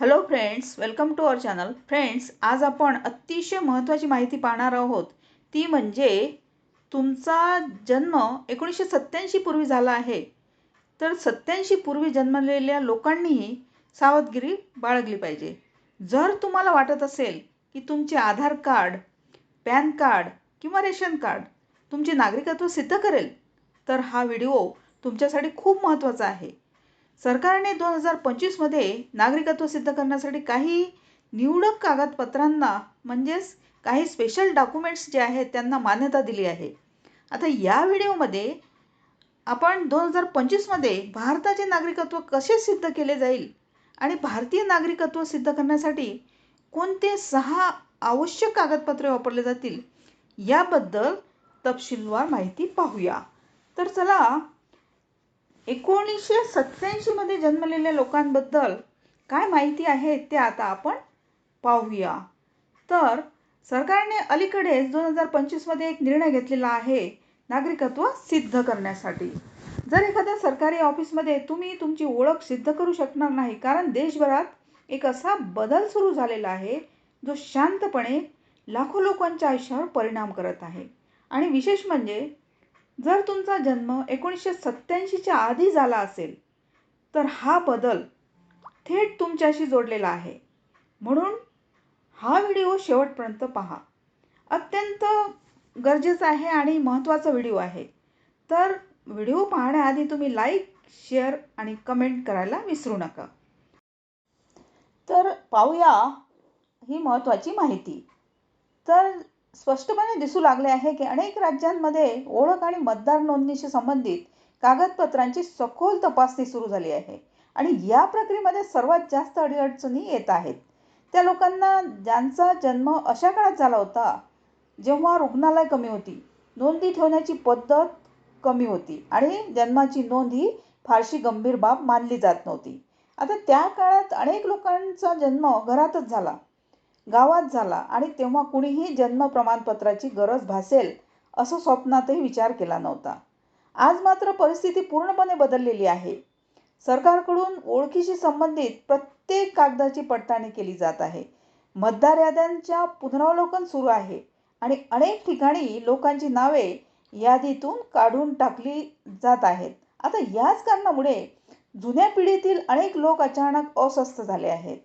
Hello friends welcome to our channel friends आज आपण अतिशय महत्त्वाची माहिती पाहणार आहोत. ती म्हणजे तुमचा जन्म एकोणीसशे सत्त्याऐंशी पूर्वी झाला आहे. तर सत्त्याऐंशी पूर्वी जन्मलेल्या लोकांनीही सावधगिरी बाळगली पाहिजे. जर तुम्हाला वाटत असेल की तुमचे आधार कार्ड पॅन कार्ड किंवा रेशन कार्ड तुमचे नागरिकत्व सिद्ध करेल तर हा व्हिडिओ तुमच्यासाठी खूप महत्त्वाचा आहे. सरकारने दोन हजार पंचवीसमध्ये नागरिकत्व सिद्ध करण्यासाठी काही निवडक कागदपत्रांना म्हणजेच काही स्पेशल डॉक्युमेंट्स जे आहेत त्यांना मान्यता दिली आहे. आता या व्हिडिओमध्ये आपण दोन हजार पंचवीसमध्ये भारताचे नागरिकत्व कसे सिद्ध केले जाईल आणि भारतीय नागरिकत्व सिद्ध करण्यासाठी कोणते सहा आवश्यक कागदपत्रे वापरले जातील याबद्दल तपशीलवार माहिती पाहूया. तर चला एकोणीसशे सत्त्याऐंशीमध्ये जन्मलेल्या लोकांबद्दल काय माहिती आहे ते आता आपण पाहूया. तर सरकारने अलीकडेच दोन हजार पंचवीसमध्ये एक निर्णय घेतलेला आहे नागरिकत्व सिद्ध करण्यासाठी. जर एखाद्या सरकारी ऑफिसमध्ये तुम्ही तुमची ओळख सिद्ध करू शकणार नाही कारण देशभरात एक असा बदल सुरू झालेला आहे जो शांतपणे लाखो लोकांच्या आयुष्यावर परिणाम करत आहे. आणि विशेष म्हणजे जर तुमचा जन्म एकोणीसशे सत्त्याऐंशीच्या आधी झाला असेल तर हा बदल थेट तुमच्याशी जोडलेला आहे. म्हणून हा व्हिडिओ शेवटपर्यंत पहा. अत्यंत गरजेचा आहे आणि महत्त्वाचा व्हिडिओ आहे. तर व्हिडिओ पाहण्याआधी तुम्ही लाईक शेअर आणि कमेंट करायला विसरू नका. तर पाहूया ही महत्त्वाची माहिती. तर स्पष्टपणे दिसू लागले आहे की अनेक राज्यांमध्ये ओळख आणि मतदार नोंदणीशी संबंधित कागदपत्रांची सखोल तपासणी सुरू झाली आहे. आणि या प्रक्रियेमध्ये सर्वात जास्त अडीअडचणी येत आहेत. त्या लोकांना ज्यांचा जन्म अशा काळात झाला होता जेव्हा रुग्णालय कमी होती नोंदी ठेवण्याची पद्धत कमी होती आणि जन्माची नोंद ही फारशी गंभीर बाब मानली जात नव्हती. आता त्या काळात अनेक लोकांचा जन्म घरातच झाला. गावात झाला आणि तेव्हा कुणीही जन्म प्रमाणपत्राची गरज भासेल असं स्वप्नातही विचार केला नव्हता. आज मात्र परिस्थिती पूर्णपणे बदललेली आहे. सरकारकडून ओळखीशी संबंधित प्रत्येक कागदाची पडताळणी केली जात आहे. मतदार याद्यांच्या पुनरावलोकन सुरू आहे आणि अनेक ठिकाणी लोकांची नावे यादीतून काढून टाकली जात आहेत. आता याच कारणामुळे जुन्या पिढीतील अनेक लोक अचानक अस्वस्थ झाले आहेत.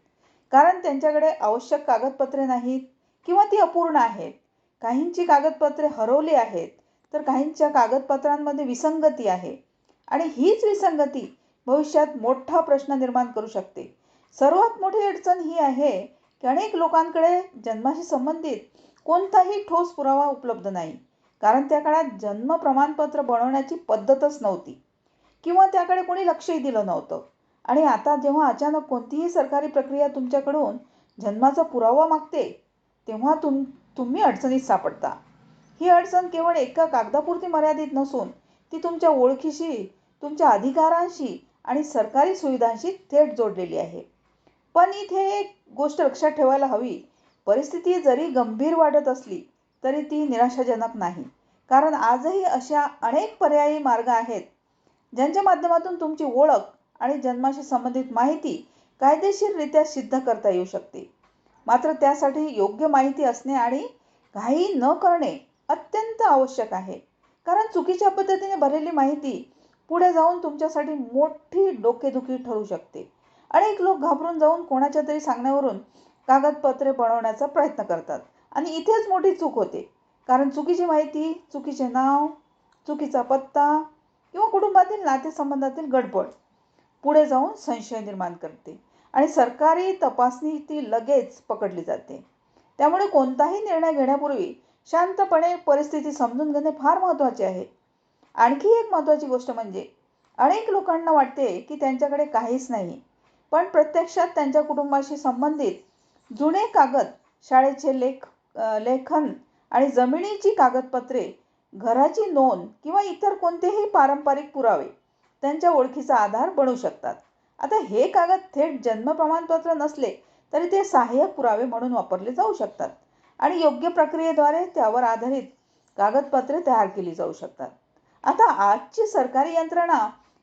कारण त्यांच्याकडे आवश्यक कागदपत्रे नाहीत किंवा ती अपूर्ण आहेत. काहींची कागदपत्रे हरवली आहेत तर काहींच्या कागदपत्रांमध्ये विसंगती आहे. आणि हीच विसंगती भविष्यात मोठा प्रश्न निर्माण करू शकते. सर्वात मोठी अडचण ही आहे की अनेक लोकांकडे जन्माशी संबंधित कोणताही ठोस पुरावा उपलब्ध नाही. कारण त्या काळात जन्म प्रमाणपत्र बनवण्याची पद्धतच नव्हती. किंवा त्याकडे कोणी लक्षही दिलं नव्हतं. आणि आता जेव्हा अचानक कोणतीही सरकारी प्रक्रिया तुमच्याकडून जन्माचा पुरावा मागते तेव्हा तुम तुम्ही अडचणीत सापडता. ही अडचण केवळ एका कागदापुरती मर्यादित नसून ती तुमच्या ओळखीशी तुमच्या अधिकारांशी आणि सरकारी सुविधांशी थेट जोडलेली आहे. पण इथे एक गोष्ट लक्षात ठेवायला हवी. परिस्थिती जरी गंभीर वाटत असली तरी ती निराशाजनक नाही. कारण आजही अशा अनेक पर्यायी मार्ग आहेत ज्यांच्या माध्यमातून तुमची ओळख आणि जन्माशी संबंधित माहिती कायदेशीररित्या सिद्ध करता येऊ शकते. मात्र त्यासाठी योग्य माहिती असणे आणि घाई न करणे अत्यंत आवश्यक आहे. कारण चुकीच्या पद्धतीने भरलेली माहिती पुढे जाऊन तुमच्यासाठी मोठी डोकेदुखी ठरू शकते. अनेक लोक घाबरून जाऊन कोणाच्या तरी सांगण्यावरून कागदपत्रे बनवण्याचा प्रयत्न करतात. आणि इथेच मोठी चूक होते. कारण चुकीची माहिती चुकीचे नाव चुकीचा पत्ता किंवा कुटुंबातील नातेसंबंधातील गडबड पुढे जाऊन संशय निर्माण करते आणि सरकारी तपासणी ती लगेच पकडली जाते. त्यामुळे कोणताही निर्णय घेण्यापूर्वी शांतपणे परिस्थिती समजून घेणे फार महत्त्वाचे आहे. आणखी एक महत्त्वाची गोष्ट म्हणजे अनेक लोकांना वाटते की त्यांच्याकडे काहीच नाही पण प्रत्यक्षात त्यांच्या कुटुंबाशी संबंधित जुने कागद शाळेचे लेख लेखन आणि जमिनीची कागदपत्रे घराची नोंद किंवा इतर कोणतेही पारंपरिक पुरावे त्यांच्या ओळखीचा आधार बनू शकतात. आता हे कागद थेट जन्म प्रमाणपत्र नसले तरी ते सहाय्यक पुरावे म्हणून वापरले जाऊ शकतात आणि योग्य प्रक्रियेद्वारे त्यावर आधारित कागदपत्रे तयार केली जाऊ शकतात. आता आजची सरकारी यंत्रणा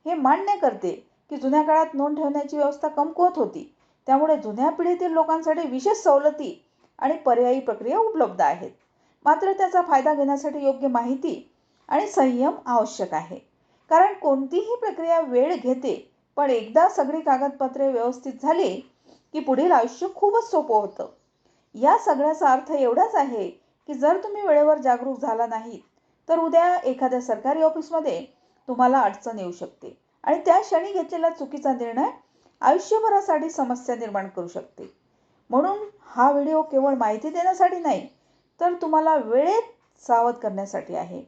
हे मान्य करते की जुन्या काळात नोंद ठेवण्याची व्यवस्था कमकुवत होती. त्यामुळे जुन्या पिढीतील लोकांसाठी विशेष सवलती आणि पर्यायी प्रक्रिया उपलब्ध आहेत. मात्र त्याचा फायदा घेण्यासाठी योग्य माहिती आणि संयम आवश्यक आहे. कारण कोणतीही प्रक्रिया वेळ घेते पण एकदा सगळी कागदपत्रे व्यवस्थित झाली की पुढील आयुष्य खूपच सोपं होतं. या सगळ्याचा अर्थ एवढाच आहे की जर तुम्ही वेळेवर जागरूक झाला नाहीत तर उद्या एखाद्या सरकारी ऑफिसमध्ये तुम्हाला अडचण येऊ शकते आणि त्या क्षणी घेतलेला चुकीचा निर्णय आयुष्यभरासाठी समस्या निर्माण करू शकते. म्हणून हा व्हिडिओ केवळ माहिती देण्यासाठी नाही तर तुम्हाला वेळेत सावध करण्यासाठी आहे.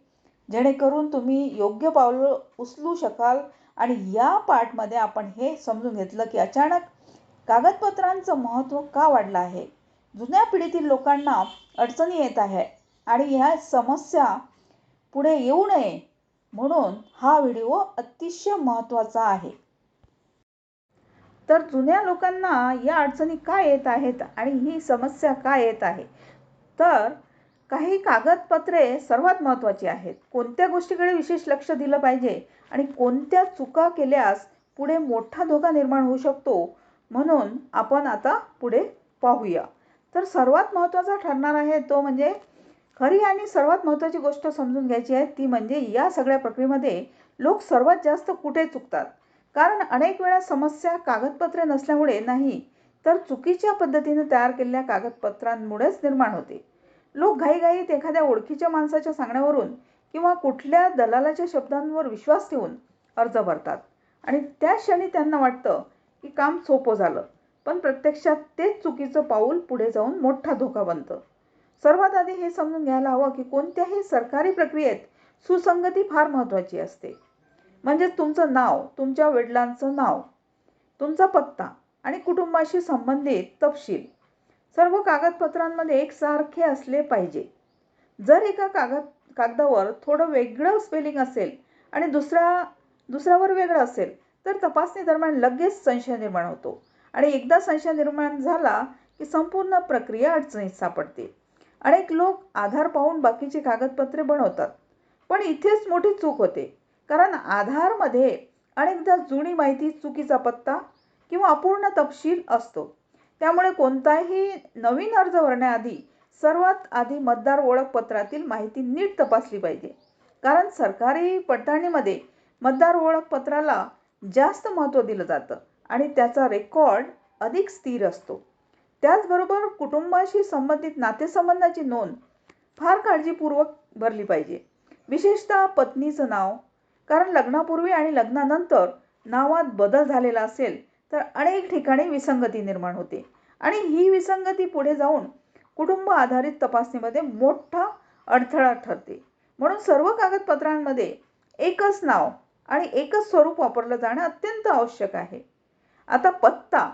जेणेकरून तुम्ही योग्य पावलं उचलू शकाल आणि या पार्टमध्ये आपण हे समजून घेतलं की अचानक कागदपत्रांचं महत्त्व का वाढलं आहे? जुन्या पिढीतील लोकांना अडचणी येत आहे आणि ह्या समस्या पुढे येऊ नये म्हणून हा व्हिडिओ अतिशय महत्त्वाचा आहे. तर जुन्या लोकांना या अडचणी का येत आहेत आणि ही समस्या का येत आहे? तर काही कागदपत्रे सर्वात महत्त्वाची आहेत. कोणत्या गोष्टीकडे विशेष लक्ष दिलं पाहिजे आणि कोणत्या चुका केल्यास पुढे मोठा धोका निर्माण होऊ शकतो? म्हणून आपण आता पुढे पाहूया. तर सर्वात महत्त्वाचा ठरणार आहे तो म्हणजे खरी आणि सर्वात महत्त्वाची गोष्ट समजून घ्यायची आहे ती म्हणजे या सगळ्या प्रक्रियेमध्ये लोक सर्वात जास्त कुठे चुकतात? कारण अनेक वेळा समस्या कागदपत्रे नसल्यामुळे नाही तर चुकीच्या पद्धतीने तयार केलेल्या कागदपत्रांमुळेच निर्माण होते. लोक घाईघाईत एखाद्या ओळखीच्या माणसाच्या सांगण्यावरून किंवा कुठल्या दलालाच्या शब्दांवर विश्वास ठेवून अर्ज भरतात. आणि त्या क्षणी त्यांना वाटतं की काम सोपं झालं. पण प्रत्यक्षात तेच चुकीचं पाऊल पुढे जाऊन मोठा धोका बनतं. सर्वात आधी हे समजून घ्यायला हवं की कोणत्याही सरकारी प्रक्रियेत सुसंगती फार महत्त्वाची असते. म्हणजेच तुमचं नाव तुमच्या वडिलांचं नाव तुमचा पत्ता आणि कुटुंबाशी संबंधित तपशील सर्व कागदपत्रांमध्ये एकसारखे असले पाहिजे. जर एका कागद कागदावर थोडं वेगळं स्पेलिंग असेल आणि दुसऱ्या दुसऱ्यावर वेगळं असेल तर तपासणी दरम्यान लगेच संशय निर्माण होतो. आणि एकदा संशय निर्माण झाला की संपूर्ण प्रक्रिया अडचणीत सापडते. अनेक लोक आधार पाहून बाकीची कागदपत्रे बनवतात. पण इथेच मोठी चूक होते. कारण आधारमध्ये अनेकदा जुनी माहिती चुकीचा पत्ता किंवा अपूर्ण तपशील असतो. त्यामुळे कोणताही नवीन अर्ज भरण्याआधी सर्वात आधी मतदार ओळखपत्रातील माहिती नीट तपासली पाहिजे. कारण सरकारी पडताळणीमध्ये मतदार ओळखपत्राला जास्त महत्त्व दिलं जातं आणि त्याचा रेकॉर्ड अधिक स्थिर असतो. त्याचबरोबर कुटुंबाशी संबंधित नातेसंबंधाची नोंद फार काळजीपूर्वक भरली पाहिजे. विशेषतः पत्नीचं नाव कारण लग्नापूर्वी आणि लग्नानंतर नावात बदल झालेला असेल तर अनेक ठिकाणी विसंगती निर्माण होते. आणि ही विसंगती पुढे जाऊन कुटुंब आधारित तपासणीमध्ये मोठा अडथळा ठरते. म्हणून सर्व कागदपत्रांमध्ये एकच नाव आणि एकच स्वरूप वापरलं जाणं अत्यंत आवश्यक आहे. आता पत्ता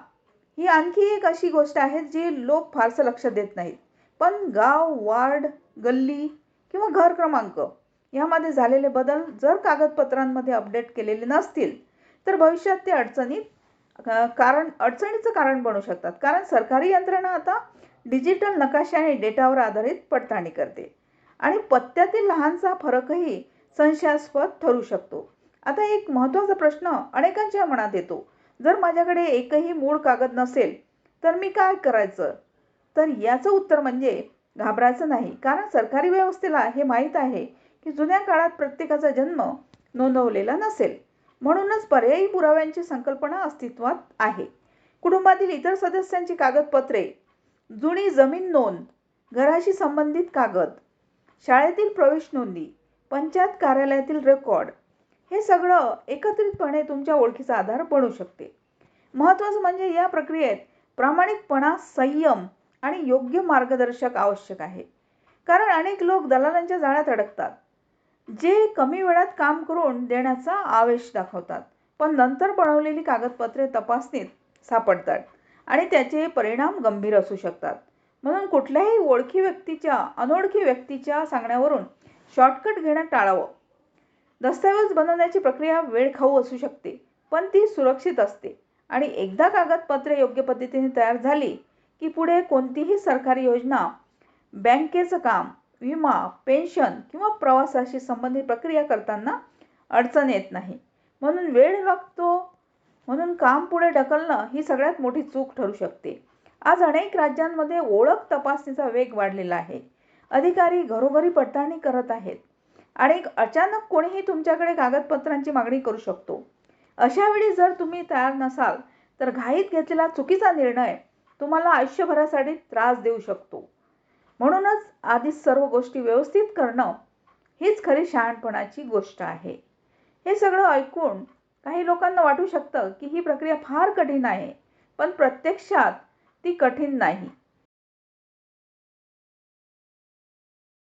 ही आणखी एक अशी गोष्ट आहे जी लोक फारसं लक्ष देत नाहीत. पण गाव वार्ड गल्ली किंवा घर क्रमांक यामध्ये झालेले बदल जर कागदपत्रांमध्ये अपडेट केलेले नसतील तर भविष्यात ते अडचणीत कारण अडचणीचं कारण बनू शकतात. कारण सरकारी यंत्रणा आता डिजिटल नकाशे आणि डेटावर आधारित पडताळणी करते. आणि पत्त्यातील लहानसा फरकही संशयास्पद ठरू शकतो. आता एक महत्त्वाचा प्रश्न अनेकांच्या मनात येतो. जर माझ्याकडे एकही मूळ कागद नसेल तर मी काय करायचं? तर याचं उत्तर म्हणजे घाबरायचं नाही. कारण सरकारी व्यवस्थेला हे माहीत आहे की जुन्या काळात प्रत्येकाचा जन्म नोंदवलेला नसेल. म्हणूनच पर्यायी पुराव्यांची संकल्पना अस्तित्वात आहे. कुटुंबातील इतर सदस्यांची कागदपत्रे जुनी जमीन नोंद घराशी संबंधित कागद शाळेतील प्रवेश नोंदी पंचायत कार्यालयातील रेकॉर्ड हे सगळं एकत्रितपणे तुमच्या ओळखीचा आधार बनू शकते. महत्त्वाचं म्हणजे या प्रक्रियेत प्रामाणिकपणा संयम आणि योग्य मार्गदर्शक आवश्यक आहे. कारण अनेक लोक दलालांच्या जाळ्यात अडकतात. जे कमी वेळात काम करून देण्याचा आवेश दाखवतात. पण नंतर बनवलेली कागदपत्रे तपासणीत सापडतात आणि त्याचे परिणाम गंभीर असू शकतात. म्हणून कुठल्याही ओळखी व्यक्तीच्या अनोळखी व्यक्तीच्या सांगण्यावरून शॉर्टकट घेणं टाळावं. दस्तऐवज बनवण्याची प्रक्रिया वेळखाऊ असू शकते पण ती सुरक्षित असते. आणि एकदा कागदपत्रे योग्य पद्धतीने तयार झाली की पुढे कोणतीही सरकारी योजना बँकेचं काम विमा पेन्शन किंवा प्रवासाशी संबंधित प्रक्रिया करताना अडचण येत नाही. म्हणून वेळ लागतो म्हणून काम पुढे ढकलणं ही सगळ्यात मोठी चूक ठरू शकते. आज अनेक राज्यांमध्ये ओळख तपासणीचा वेग वाढलेला आहे. अधिकारी घरोघरी पडताळणी करत आहेत. आणि अचानक कोणीही तुमच्याकडे कागदपत्रांची मागणी करू शकतो. अशा वेळी जर तुम्ही तयार नसाल तर घाईत घेतलेला चुकीचा निर्णय तुम्हाला आयुष्यभरासाठी त्रास देऊ शकतो. म्हणूनच आधीच सर्व गोष्टी व्यवस्थित करणं हीच खरी शहाणपणाची गोष्ट आहे. हे सगळं ऐकून काही लोकांना वाटू शकतं की ही प्रक्रिया फार कठीण आहे पण प्रत्यक्षात ती कठीण नाही.